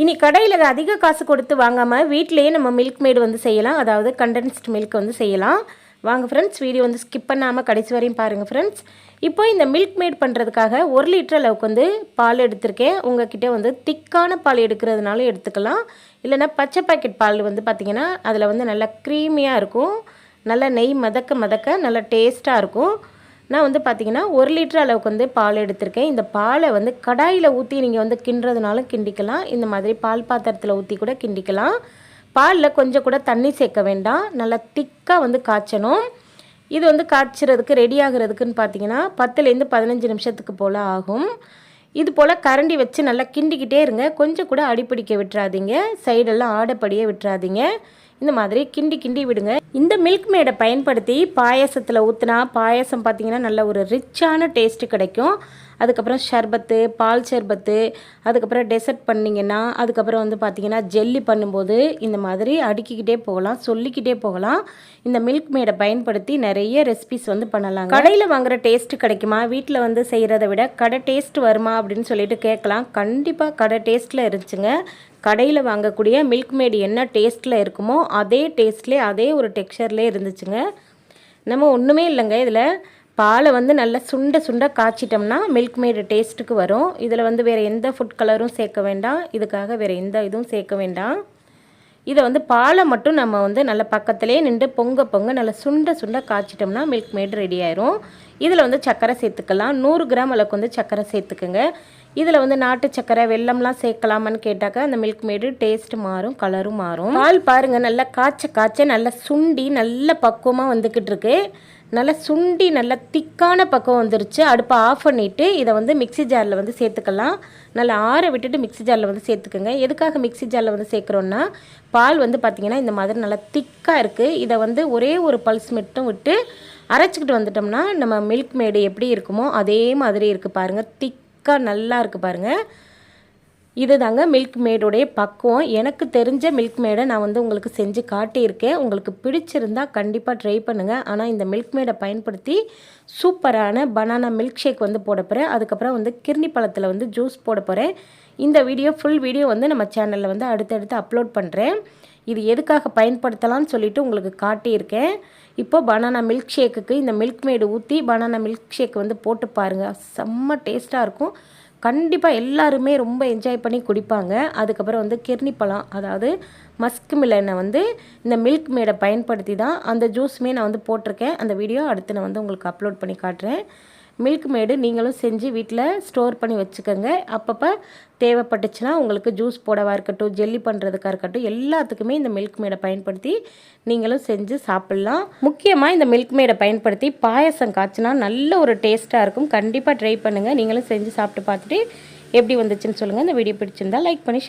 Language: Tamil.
இனி கடையில் அதிக காசு கொடுத்து வாங்காமல் வீட்டிலேயே நம்ம மில்க் மேடு வந்து செய்யலாம். அதாவது கண்டென்ஸ்ட் மில்க் வந்து செய்யலாம். வாங்க ஃப்ரெண்ட்ஸ் வீடியோ வந்து ஸ்கிப் பண்ணாமல் கடைசி வரையும் பாருங்கள் ஃப்ரெண்ட்ஸ் இப்போ இந்த மில்க் மேட் பண்ணுறதுக்காக ஒரு லிட்டர் அளவுக்கு வந்து பால் எடுத்திருக்கேன். உங்ககிட்ட வந்து திக்கான பால் எடுக்கிறதுனால எடுத்துக்கலாம். இல்லைன்னா பச்சை பாக்கெட் பால் வந்து பார்த்திங்கன்னா அதில் வந்து நல்லா க்ரீமியாக இருக்கும். நல்லா நெய் மதக்க மதக்க நல்லா டேஸ்ட்டாக இருக்கும். நான் வந்து பார்த்திங்கன்னா ஒரு லிட்டர் அளவுக்கு வந்து பால் எடுத்திருக்கேன். இந்த பாலை வந்து கடாயில் ஊற்றி நீங்கள் வந்து கிண்டுறதுனாலும் கிண்டிக்கலாம். இந்த மாதிரி பால் பாத்திரத்தில் ஊற்றி கூட கிண்டிக்கலாம். பாலில் கொஞ்சம் கூட தண்ணி சேர்க்க வேண்டாம். நல்லா திக்காக வந்து காய்ச்சணும். இது வந்து காய்ச்சறதுக்கு ரெடி ஆகிறதுக்குன்னு பார்த்தீங்கன்னா பத்துலேருந்து பதினஞ்சு நிமிஷத்துக்கு போல் ஆகும். இது போல் கரண்டி வச்சு நல்லா கிண்டிக்கிட்டே இருங்க. கொஞ்சம் கூட அடிப்பிடிக்க விட்டுறாதீங்க. சைடெல்லாம் ஆடப்படியே விட்டுறாதீங்க. இந்த மாதிரி கிண்டி கிண்டி விடுங்க. இந்த மில்க் மேடை பயன்படுத்தி பாயாசத்தில் ஊற்றினா பாயசம் பார்த்தீங்கன்னா நல்ல ஒரு ரிச்சான டேஸ்ட்டு கிடைக்கும். அதுக்கப்புறம் ஷர்பத்து பால் ஷர்பத்து அதுக்கப்புறம் டெசர்ட் பண்ணிங்கன்னா அதுக்கப்புறம் வந்து பார்த்திங்கன்னா ஜெல்லி பண்ணும்போது இந்த மாதிரி அடுக்கிக்கிட்டே போகலாம் சொல்லிக்கிட்டே போகலாம். இந்த மில்க் மேடை பயன்படுத்தி நிறைய ரெசிபிஸ் வந்து பண்ணலாம் கடையில் வாங்குற டேஸ்ட் கிடைக்குமா? வீட்டில் வந்து செய்கிறத விட கடை டேஸ்ட் வருமா அப்படின்னு சொல்லிட்டு கேட்கலாம். கண்டிப்பாக கடை டேஸ்ட்டில் இருந்துச்சுங்க. கடையில் வாங்கக்கூடிய மில்க் மேடு என்ன டேஸ்ட்டில் இருக்குமோ அதே டேஸ்ட்லேயே அதே ஒரு டெக்ஸ்சர்லேயே இருந்துச்சுங்க. நம்ம ஒன்றுமே இல்லைங்க இதில் பாலை வந்து நல்லா சுண்ட சுண்ட காய்ச்சிட்டோம்னா மில்க் மேடு டேஸ்ட்டுக்கு வரும். இதில் வந்து வேறு எந்த ஃபுட் கலரும் சேர்க்க வேண்டாம். இதுக்காக வேறு எந்த இதுவும் சேர்க்க வேண்டாம். இதை வந்து பாலை மட்டும் நம்ம வந்து நல்ல பக்கத்துலேயே நின்று பொங்க பொங்க நல்லா சுண்ட சுண்ட காய்ச்சிட்டோம்னா மில்க் மேடு ரெடி ஆயிரும். இதில் வந்து சர்க்கரை சேர்த்துக்கலாம். நூறு கிராம் அளவுக்கு வந்து சர்க்கரை சேர்த்துக்குங்க. இதில் வந்து நாட்டு சர்க்கரை வெள்ளம்லாம் சேர்க்கலாமான்னு கேட்டாக்கா அந்த மில்க் மேடு டேஸ்ட் மாறும் கலரும் மாறும். பால் பாருங்கள் நல்லா காய்ச்ச காய்ச்ச நல்லா சுண்டி நல்ல பக்குவமாக வந்துக்கிட்டு இருக்கு. நல்லா சுண்டி நல்லா திக்கான பக்கம் வந்துருச்சு. அடுப்பை ஆஃப் பண்ணிவிட்டு இதை வந்து மிக்சி ஜாரில் வந்து சேர்த்துக்கலாம். நல்லா ஆற விட்டுட்டு மிக்சி ஜாரில் வந்து சேர்த்துக்கோங்க. எதுக்காக மிக்சி ஜாரில் வந்து சேர்க்குறோன்னா பால் வந்து பார்த்திங்கன்னா இந்த மாதிரி நல்லா திக்காக இருக்குது இதை வந்து ஒரே ஒரு பல்ஸ் மட்டும் விட்டு அரைச்சிக்கிட்டு வந்துட்டோம்னா நம்ம மில்க் மேடு எப்படி இருக்குமோ அதே மாதிரி இருக்குது பாருங்கள் திக்காக நல்லா இருக்குது பாருங்கள் இது தாங்க மில்க் மேடுடைய பக்குவம். எனக்கு தெரிஞ்ச மில்க் மேடை நான் வந்து உங்களுக்கு செஞ்சு காட்டியிருக்கேன். உங்களுக்கு பிடிச்சிருந்தா கண்டிப்பாக ட்ரை பண்ணுங்கள் ஆனால் இந்த மில்க் மேடை பயன்படுத்தி சூப்பரான பனானா மில்க் ஷேக் வந்து போட போகிறேன் அதுக்கப்புறம் வந்து கிர்னி பழத்தில் வந்து ஜூஸ் போட போகிறேன் இந்த வீடியோ ஃபுல் வீடியோ வந்து நம்ம சேனலில் வந்து அடுத்தடுத்து அப்லோட் பண்ணுறேன் இது எதுக்காக பயன்படுத்தலாம்னு சொல்லிவிட்டு உங்களுக்கு காட்டியிருக்கேன். இப்போ பனானா மில்க் ஷேக்குக்கு இந்த மில்க் மேடு ஊற்றி பனானா மில்க் ஷேக் வந்து போட்டு பாருங்கள் செம்ம டேஸ்ட்டாக இருக்கும். கண்டிப்பாக எல்லாருமே ரொம்ப என்ஜாய் பண்ணி குடிப்பாங்க. அதுக்கப்புறம் வந்து கிர்னி பழம் அதாவது மஸ்க் மில்லனை வந்து இந்த மில்க் மேடை பயன்படுத்தி தான் அந்த ஜூஸுமே நான் வந்து போட்டிருக்கேன். அந்த வீடியோ அடுத்து நான் வந்து உங்களுக்கு அப்லோட் பண்ணி காட்டுறேன். மில்க் மேடு நீங்களும் செஞ்சு வீட்டில் ஸ்டோர் பண்ணி வச்சுக்கோங்க. அப்பப்போ தேவைப்பட்டுச்சுன்னா உங்களுக்கு ஜூஸ் போடவா இருக்கட்டும் ஜெல்லி பண்ணுறதுக்காக இருக்கட்டும் எல்லாத்துக்குமே இந்த மில்க் மேடை பயன்படுத்தி நீங்களும் செஞ்சு சாப்பிட்லாம். முக்கியமாக இந்த மில்க் மேடை பயன்படுத்தி பாயசம் காய்ச்சினா நல்ல ஒரு டேஸ்ட்டாக இருக்கும். கண்டிப்பாக ட்ரை பண்ணுங்கள் நீங்களும் செஞ்சு சாப்பிட்டு பார்த்துட்டு எப்படி வந்துச்சுன்னு சொல்லுங்கள் இந்த வீடியோ பிடிச்சிருந்தா லைக் பண்ணி